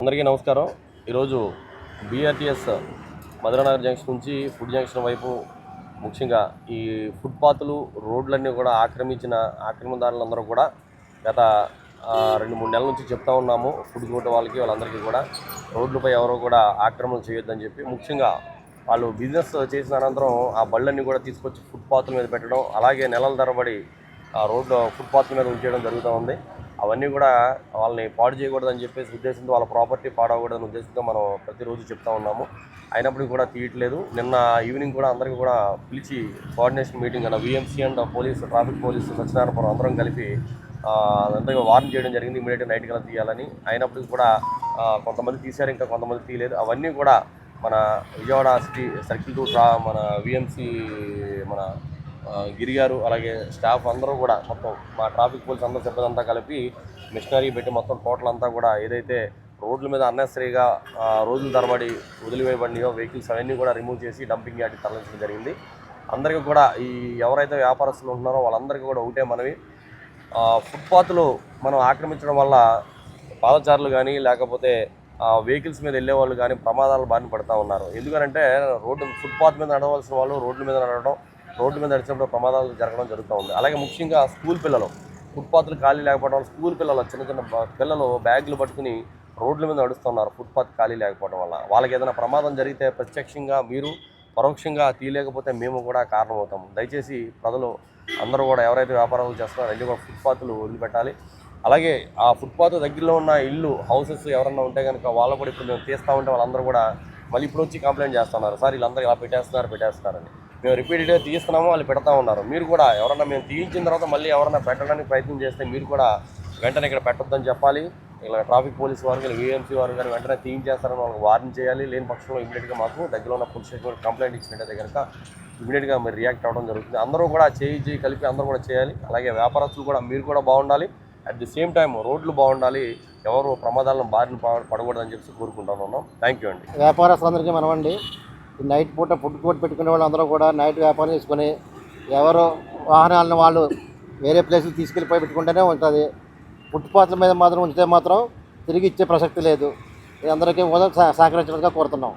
అందరికీ నమస్కారం. ఈరోజు బీఆర్టీఎస్ మధురనగర్ జంక్షన్ నుంచి ఫుడ్ జంక్షన్ వైపు ముఖ్యంగా ఈ ఫుట్పాత్లు రోడ్లన్నీ కూడా ఆక్రమించిన ఆక్రమణదారులందరూ కూడా గత రెండు మూడు నెలల నుంచి చెప్తా ఉన్నాము. ఫుడ్ కోర్టు వాళ్ళకి వాళ్ళందరికీ కూడా. రోడ్లపై ఎవరో కూడా ఆక్రమణ చేయొద్దని చెప్పి ముఖ్యంగా వాళ్ళు బిజినెస్ చేసిన అనంతరం ఆ బళ్ళన్నీ కూడా తీసుకొచ్చి ఫుట్పాత్ల మీద పెట్టడం అలాగే నెలల తరబడి ఆ రోడ్డు ఫుట్పాత్ మీద ఉంచేయడం జరుగుతూ ఉంది. అవన్నీ కూడా వాళ్ళని పాడు చేయకూడదని చెప్పేసి ఉద్దేశంతో వాళ్ళ ప్రాపర్టీ పాడవకూడదని ఉద్దేశంతో మనం ప్రతిరోజు చెప్తా ఉన్నాము. అయినప్పటికీ కూడా తీయట్లేదు. నిన్న ఈవినింగ్ కూడా అందరికీ కూడా పిలిచి కోఆర్డినేషన్ మీటింగ్ అన్న VMC and police traffic police Satyanarayanapuram అందరం కలిపి అందరికీ అదంతా వార్న్ చేయడం జరిగింది. ఇమీడియట్గా నైట్ కల్లా తీయాలని. అయినప్పటికీ కూడా కొంతమంది తీశారు ఇంకా కొంతమంది తీయలేదు. అవన్నీ కూడా మన విజయవాడ సిటీ సర్కిల్ టు మన విఎంసీ మన గిరి గారు అలాగే స్టాఫ్ అందరూ కూడా మొత్తం మా ట్రాఫిక్ పోలీస్ అందరూ సిబ్బంది అంతా కలిపి మిషనరీ పెట్టి మొత్తం టోటల్ అంతా కూడా ఏదైతే రోడ్ల మీద అన్నెసరీగా రోజుల తరబడి వదిలివేయబడినాయో వెహికల్స్ అవన్నీ కూడా రిమూవ్ చేసి డంపింగ్ యార్డ్కి తరలించడం జరిగింది. అందరికీ కూడా ఈ ఎవరైతే వ్యాపారస్తులు ఉంటున్నారో వాళ్ళందరికీ కూడా ఒకటే మనవి. ఫుట్పాత్లు మనం ఆక్రమించడం వల్ల పాదచారులు కానీ లేకపోతే వెహికల్స్ మీద వెళ్ళే వాళ్ళు కానీ ప్రమాదాలు బారిన పడతా ఉన్నారు. ఎందుకంటే రోడ్డు ఫుట్పాత్ మీద నడవలసిన వాళ్ళు రోడ్ల మీద నడవడం రోడ్డు మీద నడిచినప్పుడు ప్రమాదాలు జరగడం జరుగుతూ ఉంది. అలాగే ముఖ్యంగా స్కూల్ పిల్లలు ఫుట్పాత్లు ఖాళీ లేకపోవడం వల్ల స్కూల్ పిల్లలు చిన్న చిన్న పిల్లలు బ్యాగులు పట్టుకుని రోడ్ల మీద నడుస్తున్నారు ఫుట్పాత్ ఖాళీ లేకపోవడం వల్ల. వాళ్ళకి ఏదైనా ప్రమాదం జరిగితే ప్రత్యక్షంగా మీరు పరోక్షంగా తీయలేకపోతే మేము కూడా కారణమవుతాము దయచేసి ప్రజలు అందరూ కూడా ఎవరైతే వ్యాపారాలు చేస్తున్నారో అన్ని కూడా ఫుట్పాత్లు వదిలిపెట్టాలి. అలాగే ఆ ఫుట్పాత్ దగ్గరలో ఉన్న ఇల్లు హౌసెస్ ఎవరన్నా ఉంటే కనుక వాళ్ళు కూడా ఇప్పుడు మేము తీస్తూ ఉంటే వాళ్ళందరూ కూడా మళ్ళీ ఇప్పుడు వచ్చి కంప్లైంట్ చేస్తున్నారు. సార్ వీళ్ళందరూ ఇలా పెట్టేస్తున్నారు పెట్టేస్తున్నారని మేము రిపీటెడ్గా తీస్తున్నాము వాళ్ళు పెడతా ఉన్నారు. మీరు కూడా ఎవరన్నా మేము తీయించిన తర్వాత మళ్ళీ ఎవరన్నా పెట్టడానికి ప్రయత్నం చేస్తే మీరు కూడా వెంటనే ఇక్కడ పెట్టొద్దని చెప్పాలి. ఇలా ట్రాఫిక్ పోలీస్ వారు కానీ విఎంసీ వారు కానీ వెంటనే తీయించేస్తారని వాళ్ళకి వార్నింగ్ చేయాలి. లేని పక్షంలో ఇమీడియట్గా మాకు దగ్గరలో ఉన్న పోలీస్ స్టేషన్ కంప్లైంట్ ఇచ్చినట్టయితే కనుక ఇమీడియట్గా మీరు రియాక్ట్ అవ్వడం జరుగుతుంది. అందరూ కూడా చేయి చేయి కలిపి అందరూ కూడా చేయాలి. అలాగే వ్యాపారస్తులు కూడా మీరు కూడా బాగుండాలి. అట్ ది సేమ్ టైం రోడ్లు బాగుండాలి. ఎవరు ప్రమాదాలను బారిన పడకూడదని చెప్పి కోరుకుంటున్నాను థ్యాంక్ యూ అండి. వ్యాపారస్తులందరికీ మనమండి నైట్ పూట ఫుడ్ కోర్ట్ పెట్టుకునే వాళ్ళందరూ కూడా నైట్ వ్యాపారం చేసుకొని ఎవరు వాహనాలను వాళ్ళు వేరే ప్లేస్కి తీసుకెళ్ళిపోయి పెట్టుకుంటూనే ఉంటుంది. ఫుట్పాత్ల మీద మాత్రం ఉంచితే మాత్రం తిరిగి ఇచ్చే ప్రసక్తి లేదు. ఇది అందరికీ కూడా సహ- కోరుతున్నాం.